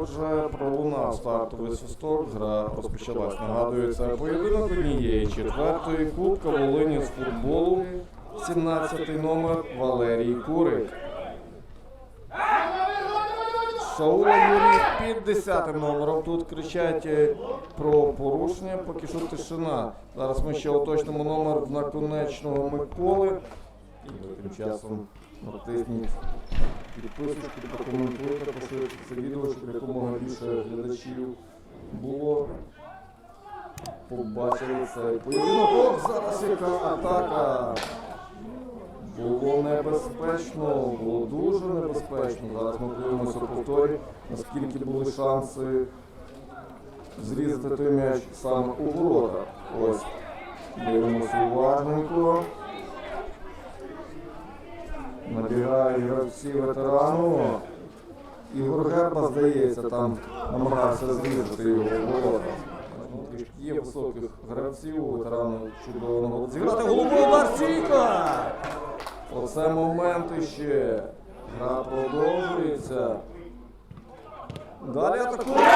Отже, пролунав стартовий свисток, гра розпочалась. Нагадую, це поєдинок однієї четвертої Кубка Волині з футболу. 17-й номер Валерій Курик. Шаула Юрій під 10 номером. Тут кричать е, про порушення, поки що тишина. Зараз ми ще уточнимо номер наконечного Миколи. І тим часом натисніть підписочку, прокоментуйте, поширюйте це відео, щоб якомога більше глядачів було. Побачили цей поєдинок. Ох, зараз яка атака! Було небезпечно, було дуже небезпечно. Зараз ми подивимося у повторі, наскільки були шанси зрізати той м'яч саме у ворота. Ось. Дивимося уважненько. Набігають гравці ветерану. Ігор Герба, здається, там намагався зрізати його ворота. Ну, Трішки є високих гравців, у ветерану чудово зіграти головою Барсіка! Оце момент іще. Гра продовжується. Далі атакує.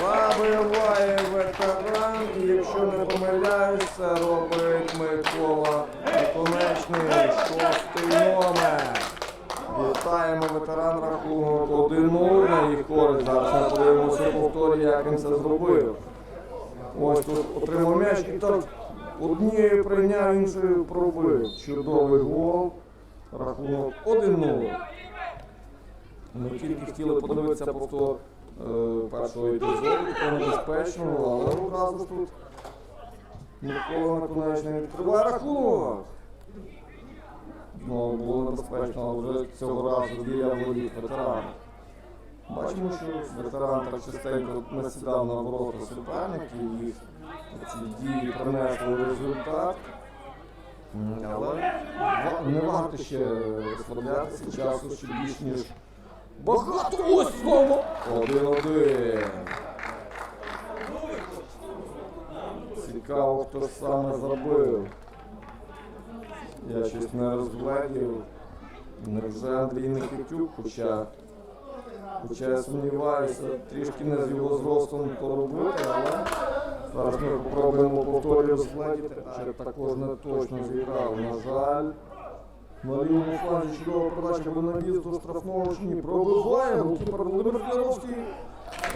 Забиває ветеран, і якщо не помиляюся, робить Виконечний, шостий номер. Вітаємо ветеран рахунок 1-0 на їх користь. Зараз ми подивимося повторі, як він це зробив. Ось тут отримав м'яч і так однією прийняв, іншою пробив. Чудовий гол. Рахунок 1-0. Ми тільки хотіли подивитися повтор е, першого епізоду, небезпечного, але одразу ж тут Микола Наконечний відкриває рахунок. Знову було небезпечно, але вже цього разу біля воріт ветерана. Бачимо, що ветеран так частенько насідав на ворота суперників, їх ці дії принесли результат. Але не варто ще розслаблятися часу ще більш ніж багато ось знову. Один-один. Цікаво, хто саме зробив. Я щось не розглядів. Невже Андрій Никитюк, хоча Хоча я сумніваюся, трішки не з його зростом поробити, але зараз ми спробуємо повторі розглядіти. Ще також не точно зіграв. На жаль, на лівому фланзі чудова або навіз до штрафного чи ні. Пробиває голкіпер Володимир Фляровський.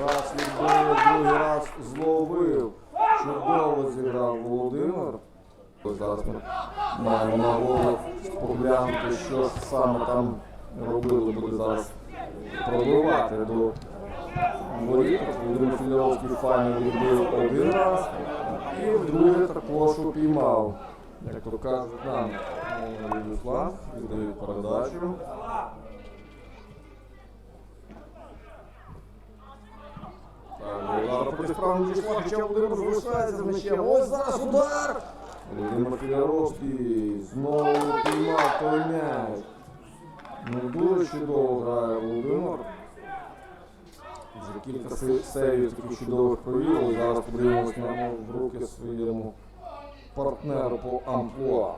Раз відбив, другий раз зловив. Чудово зіграв Володимир. Ось Зараз ми маємо нагоду поглянути, що ж саме там робили, буде зараз пробивати до воріт. Володимир Філіровський файно відбив один раз і вдруге також упіймав. Як то кажуть, нам фланг, віддають передачу. Так, Удар проти справді дійшла, хоча Володимир залишається з м'ячем. Ось зараз удар! Філіровський знову піймав той м'яч. Ну, дуже чудово грає Володимир. Вже кілька се- серій таких чудових провів, зараз подивимось на в руки своєму партнеру по амплуа.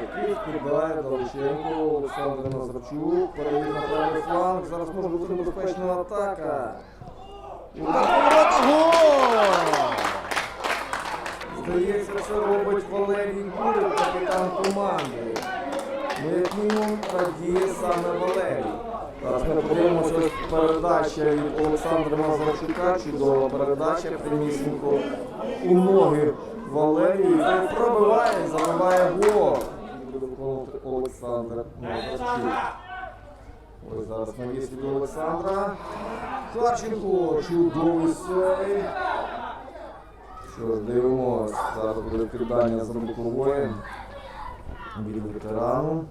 Який вкидає Далеченко, Олександр Назарчук, перевід на правий фланг, зараз може бути небезпечна атака. Гол! Здається, це робить Валерій Курик, капітан команди. Ну, як мінімум, радіє саме Валерій. Зараз ми подивимося передача від Олександра Назарчука, чудова передача прямісінько у ноги Валерію. Він пробиває, забиває гол. Буде виконувати Олександр Назарчук. Ось зараз навіс від Олександра. Харченко, чудовий сей. Що ж, дивимось. Зараз буде вкидання за бокової від ветерану.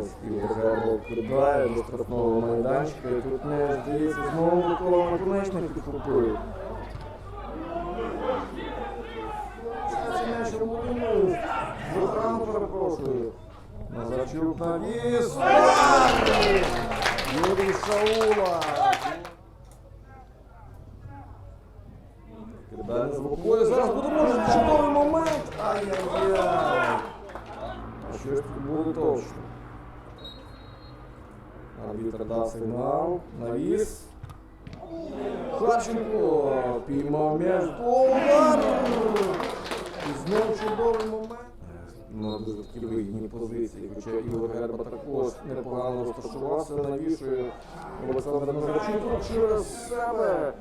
Ось і Гербо вкидає до штрафного майданчика. І тут не здається знову Микола Наконечник підхопив. Ветеран перепрошую. Назарчук навіс. Юрій Шаула. Кидання з бокою. Зараз буде може чудовий момент. Ай-яй-яй. щось тут буде точно. Арбітр дав сигнал. Навіс. Харченко піймав м'яч. І знов чудовий момент. На дуже такі вигідні позиції, хоча Ігор Герба також непогано розташувався, навішує Олександр Назарчук через себе.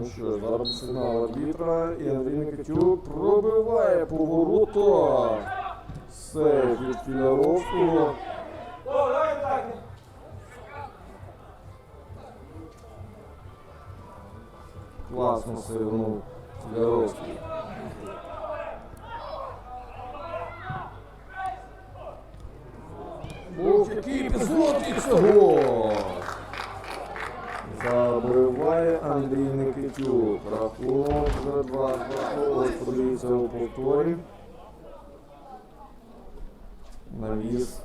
Ну що зараз сигнал арбітра, і Андрій Никитюк пробиває поворота. Сейф від Філяровського. Класно сигнув Філяровський. Ух, який епізод і цього! Забиває Андрій Никитюк. Рахунок вже 2-2. Подивіться у повторі. Навіс.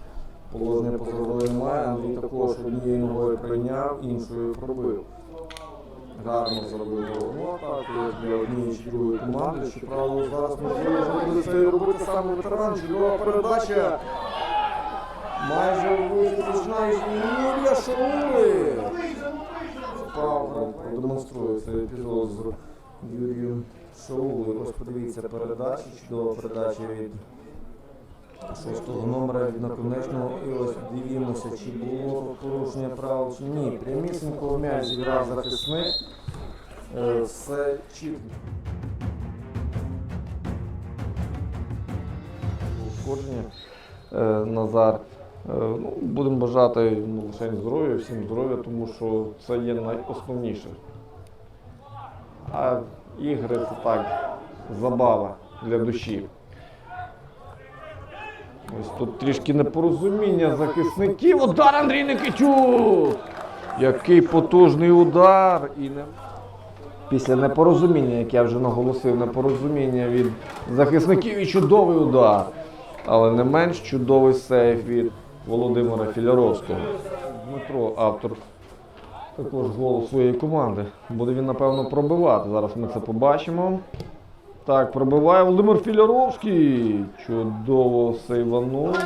Положення позаду немає. Андрій також однією ногою прийняв, іншою пробив. Гарно зробив голову атаку для однієї чи другої команди. Щоправда, зараз можливо буде це робити саме ветеран. Чудова передача. Майже визначає Юрія Шаули. Павло продемонструє епізод з Юрієм Шаулою. Ось подивіться передачі, чудова передача від шостого номера від наконечного. І ось дивімося, чи було порушення правил чи ні. Прямісінько м'яч зіграв захисник. Е, Все чітко. Ушкодження. Е, Назар. Е, Ну, будемо бажати ну, лише здоров'я, всім здоров'я, тому що це є найосновніше. А ігри це так, забава для душі. Ось тут трішки непорозуміння захисників. Удар Андрій Никитюк! Який потужний удар! І не... Після непорозуміння, як я вже наголосив, непорозуміння від захисників і чудовий удар. Але не менш чудовий сейф від Володимира Філяровського. Дмитро, автор також голу своєї команди. Буде він, напевно, пробивати. Зараз ми це побачимо. Так, пробиває Володимир Філяровський. Чудово сейванув.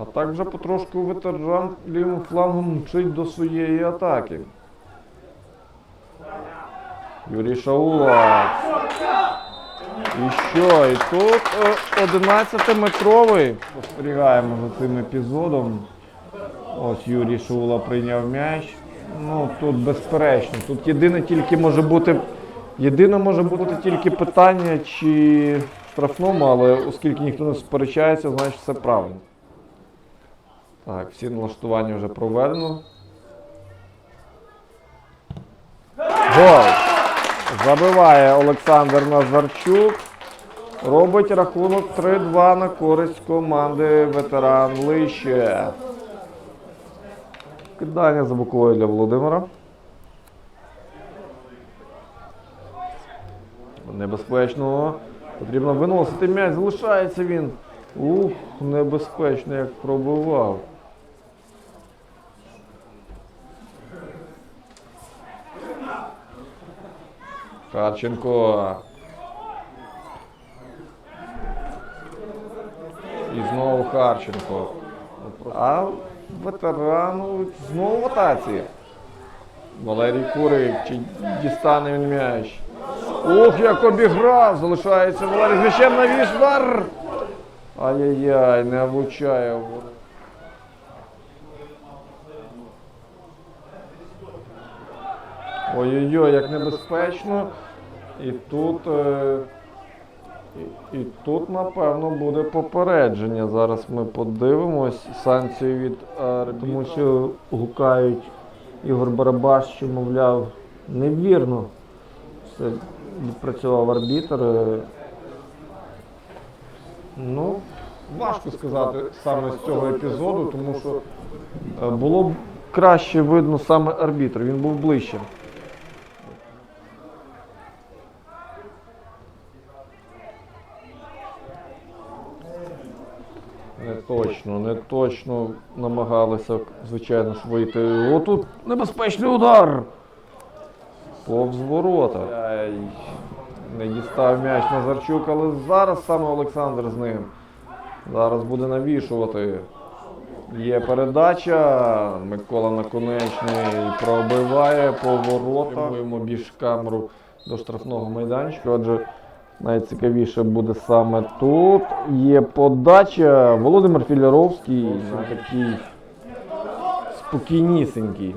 А так вже потрошку ветеран лівим флангом мчить до своєї атаки. Юрій Шаула. І що? І тут е, 11-метровий. Спостерігаємо за цим епізодом. Ось Юрій Шула прийняв м'яч. Ну тут безперечно. Тут єдине тільки може бути. Єдине може бути тільки питання, чи штрафному, але оскільки ніхто не сперечається, значить все правильно. Так, всі налаштування вже проведено. Гол! Забиває Олександр Назарчук. Робить рахунок 3-2 на користь команди ветеран Лище. Кидання за боковою для Володимира. Небезпечно. Потрібно виносити м'яч. Залишається він. Ух, небезпечно, як пробивав. Харченко. І знову Харченко. А ветерану знову в. Валерій Курик, чи дістане він м'яч. Ох, як обіграв! Залишається Валерій з м'ячем навіс удар. Ай-яй-яй, не влучає. Ой-ой-ой, як небезпечно. І тут. е, І, і тут, напевно, буде попередження. Зараз ми подивимось санкцію від арбітра, тому що гукають Ігор Барабаш, що, мовляв, невірно. Все відпрацював арбітр. Е, Ну, важко сказати саме з цього епізоду, тому що е, було б краще видно саме арбітр, він був ближче. Не точно, не точно намагалися, звичайно ж, вийти. Отут небезпечний удар. Повз ворота. Ай, Не дістав м'яч Назарчук, але зараз саме Олександр з ним. Зараз буде навішувати. Є передача. Микола Наконечний пробиває по воротах. Прямуємо більш камеру до штрафного майданчика. Отже, найцікавіше буде саме тут. Є подача. Володимир Філяровський на такий спокійнісенький,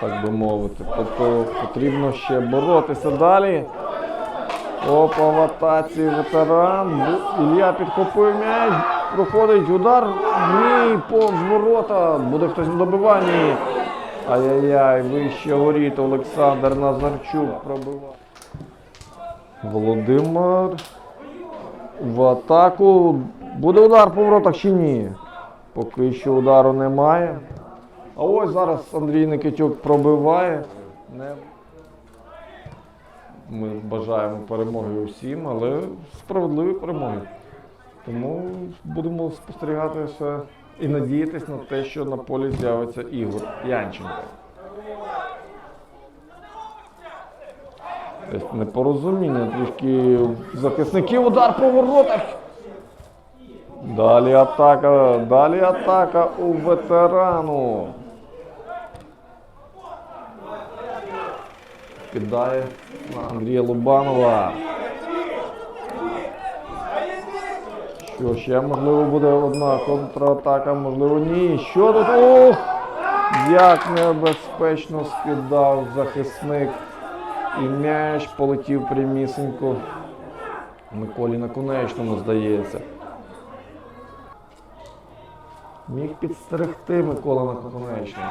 так би мовити. Тобто потрібно ще боротися далі. Опа, в атаці ветеран. Ілля підхопив м'яч. Проходить удар. Ні, повз ворота. Буде хтось на добиванні. Ай-яй-яй, вище воріт Олександр Назарчук пробивав. Володимир. В атаку. Буде удар по воротах чи ні? Поки що удару немає. А ось зараз Андрій Никитюк пробиває. Не... Ми бажаємо перемоги усім, але справедливої перемоги. Тому будемо спостерігати ще і надіятися на те, що на полі з'явиться Ігор Янченко. Десь непорозуміння трішки захисників. Удар по воротах. Далі атака, далі атака у ветерану. Кидає на Андрія Лубанова. Що ще можливо буде одна контратака, можливо, ні. Що тут? Ох! Як небезпечно скидав захисник. І м'яч полетів прямісенько. Миколі наконечному, здається. Міг підстерегти Микола наконечний.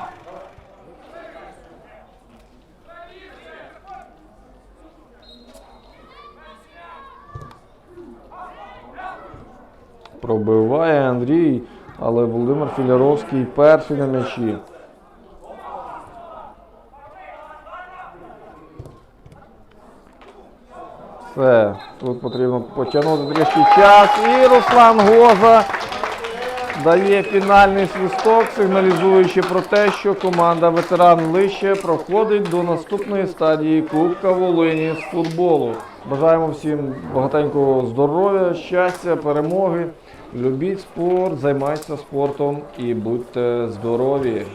Пробиває Андрій, але Володимир Філяровський перший на м'ячі. Все, тут потрібно потягнути трішки час. І Руслан Гоза дає фінальний свисток, сигналізуючи про те, що команда ветеран Лище проходить до наступної стадії Кубка Волині з футболу. Бажаємо всім багатенького здоров'я, щастя, перемоги. Любіть спорт, займайтеся спортом і будьте здорові.